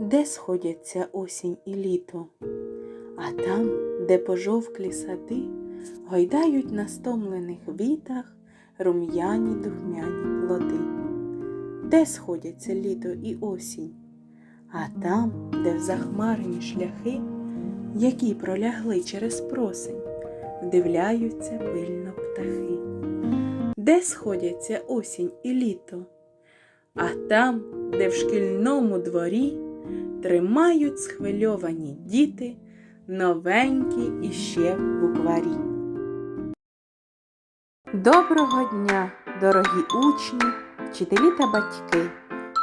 Де сходяться осінь і літо? А там, де пожовклі сади, гойдають на стомлених вітах рум'яні духмяні плоди. Де сходяться літо і осінь? А там, де в захмарені шляхи, які пролягли через просень, вдивляються пильно птахи. Де сходяться осінь і літо? А там, де в шкільному дворі тримають схвильовані діти новенькі іще букварі. Доброго дня, дорогі учні, вчителі та батьки.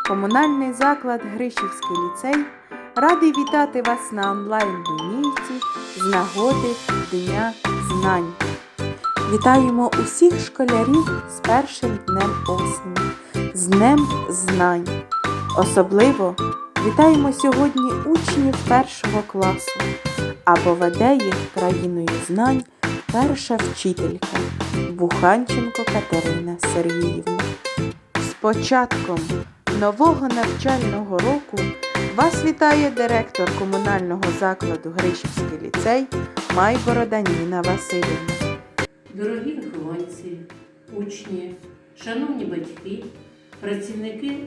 Комунальний заклад Гришівський ліцей радий вітати вас на онлайн-лінійці з нагоди Дня знань. Вітаємо усіх школярів з першим днем осені, з Днем знань. Особливо вітаємо сьогодні учнів першого класу, або веде їх країною знань перша вчителька Буханченко Катерина Сергіївна. З початком нового навчального року вас вітає директор комунального закладу Гришівський ліцей Майборода Ніна Васильівна. Дорогі вихованці, учні, шановні батьки, працівники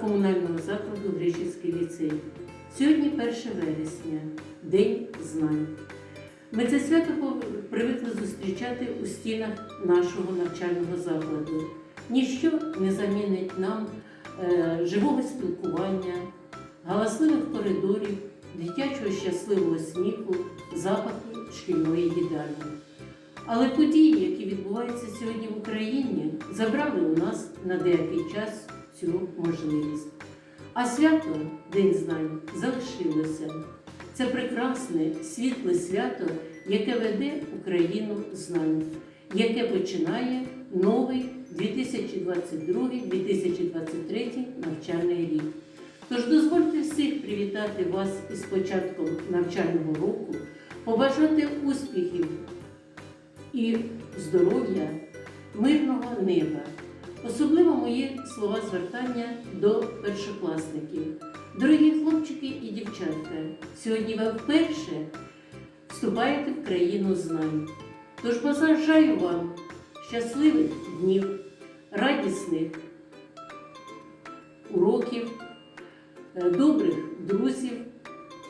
комунального закладу Гришівський ліцей. Сьогодні 1 вересня, День знань. Ми це свято привикли зустрічати у стінах нашого навчального закладу. Ніщо не замінить нам е, живого спілкування, галасливих коридорів, дитячого щасливого сміху, запаху шкільної їдальні. Але події, які відбуваються сьогодні в Україні, забрали у нас на деякий час цю можливість. А свято День знань залишилося. Це прекрасне, світле свято, яке веде Україну знань, яке починає новий 2022-2023 навчальний рік. Тож дозвольте всіх привітати вас із початком навчального року, побажати успіхів і здоров'я, мирного неба. Особливо мої слова звертання до першокласників. Дорогі хлопчики і дівчатка, сьогодні ви вперше вступаєте в країну знань. Тож бажаю вам щасливих днів, радісних уроків, е, добрих друзів,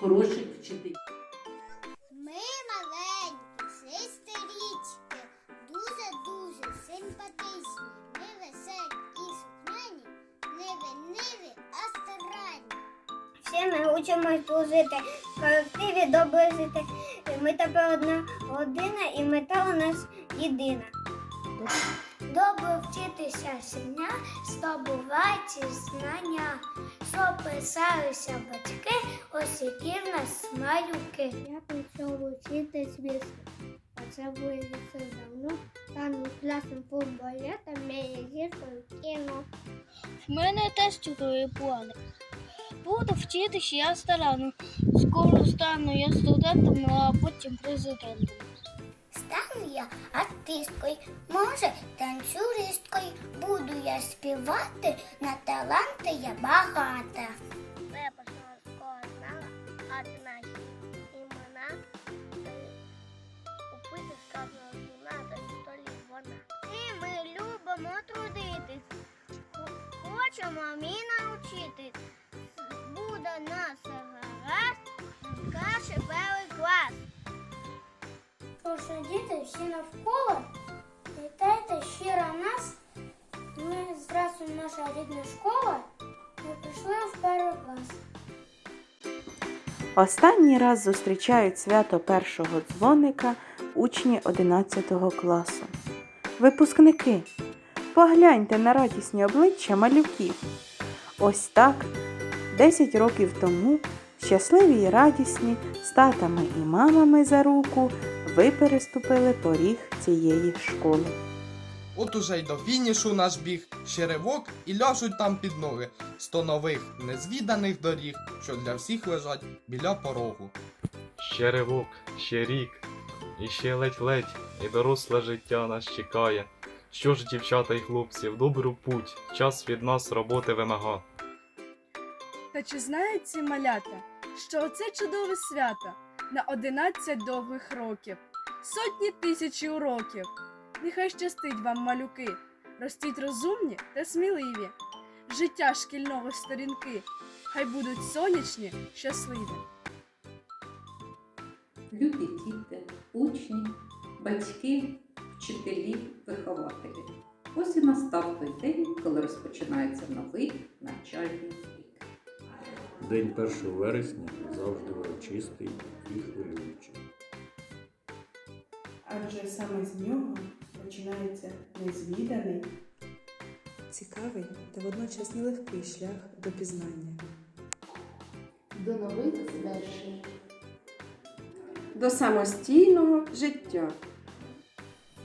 хороших вчителів. Жити. Ми тепер одна родина і мета у нас єдина. Добре вчитися щодня, здобувати знання, що писалися батьки, ось які в нас малюки. Я прийшов вчитись а це буде все давно. Стану класним футболістом, мені гіркою кіно. В мене теж чудові плани. Буду вчитися, я старанно. Скоро стану я студентом, а потім президентом. Стану я артисткою, може танцюристкою. Буду я співати, на таланти я багата. Я почала школа знала, а наші імена вона та столі вона. І ми любимо трудитись, хочемо мі навчитись. Буде нас гаразд, каже перший клас. Прошу діти всі навколо. Вітайте щиро нас. Ми здравствуємо наша рідна школа. Ми прийшли в перший клас. Останній раз зустрічають свято першого дзвоника учні 11 класу. Випускники, погляньте на радісні обличчя малюків. Ось так, 10 років тому, щасливі й радісні, з татами і мамами за руку, ви переступили поріг цієї школи. От уже й до фінішу наш біг, ще ривок і ляжуть там під ноги сто нових незвіданих доріг, що для всіх лежать біля порогу. Ще ривок, ще рік, і ще ледь-ледь, і доросле життя нас чекає. Що ж, дівчата й хлопці, в добру путь, час від нас роботи вимага. Та чи знають ці малята, що оце чудове свято на 11 довгих років, сотні тисячі уроків. Нехай щастить вам, малюки, ростіть розумні та сміливі. Життя шкільного сторінки, хай будуть сонячні, щасливі. Любі діти, учні, батьки, вчителі, вихователі. Ось і настав той день, коли розпочинається новий навчальний. День 1 вересня завжди урочистий і хвилюючий. Адже саме з нього починається незвіданий, Цікавий та водночас нелегкий шлях до пізнання. До нових звершень. до самостійного життя.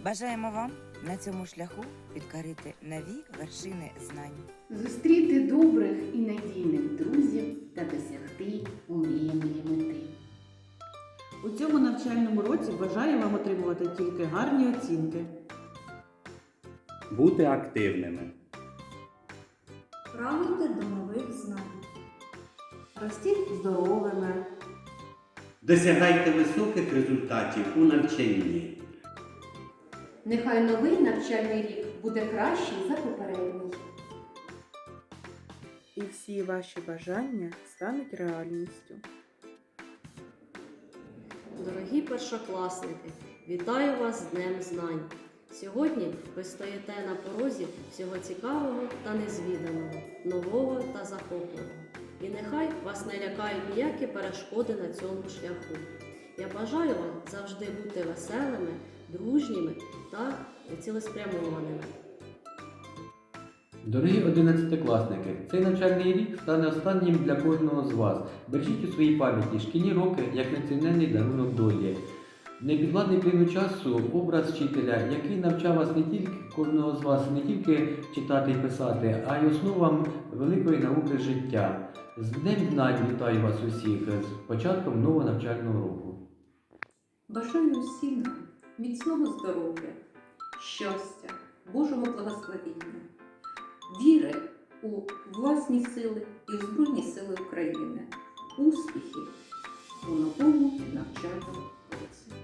Бажаємо вам на цьому шляху підкорити нові вершини знань. зустріти добрих і надійних друзів та досягти омріяної мети. У цьому навчальному році бажаю вам отримувати тільки гарні оцінки. Бути активними. Прагнути до нових знань. Ростіть здоровими, Досягайте високих результатів у навчанні. Нехай новий навчальний рік буде кращий за попередній. і всі ваші бажання стануть реальністю. Дорогі першокласники, вітаю вас з Днем Знань. Сьогодні ви стоїте на порозі всього цікавого та незвіданого, нового та захопленого. І нехай вас не лякають ніякі перешкоди на цьому шляху. Я бажаю вам завжди бути веселими, дружніми та цілеспрямованими. Дорогі одинадцятикласники, цей навчальний рік стане останнім для кожного з вас. Бережіть у своїй пам'яті шкільні роки як неціненний дарунок долі. Непідвладний плину часу образ вчителя, який навчав вас не тільки кожного з вас не тільки читати і писати, а й основам великої науки життя. З Днем знань вітаю вас усіх з початком нового навчального року. Бажаю усім нам міцного здоров'я, щастя, Божого благословіння, віри у власні сили і у Збройні Сили України, успіхів у новому навчальному році.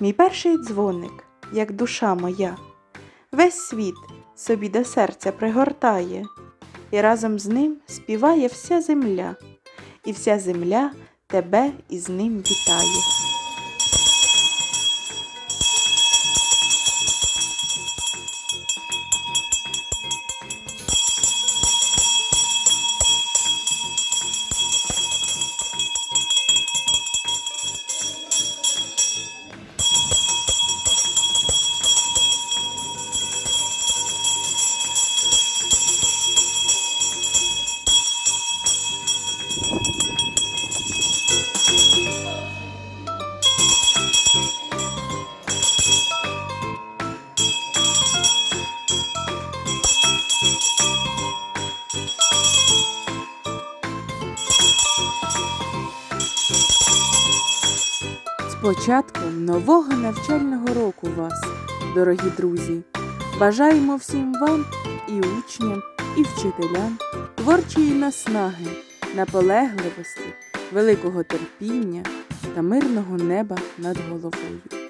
Мій перший дзвоник, як душа моя, весь світ собі до серця пригортає, і разом з ним співає вся земля, і вся земля тебе із ним вітає. Початком нового навчального року вас, дорогі друзі! Бажаємо всім вам і учням, і вчителям творчої наснаги, наполегливості, великого терпіння та мирного неба над головою.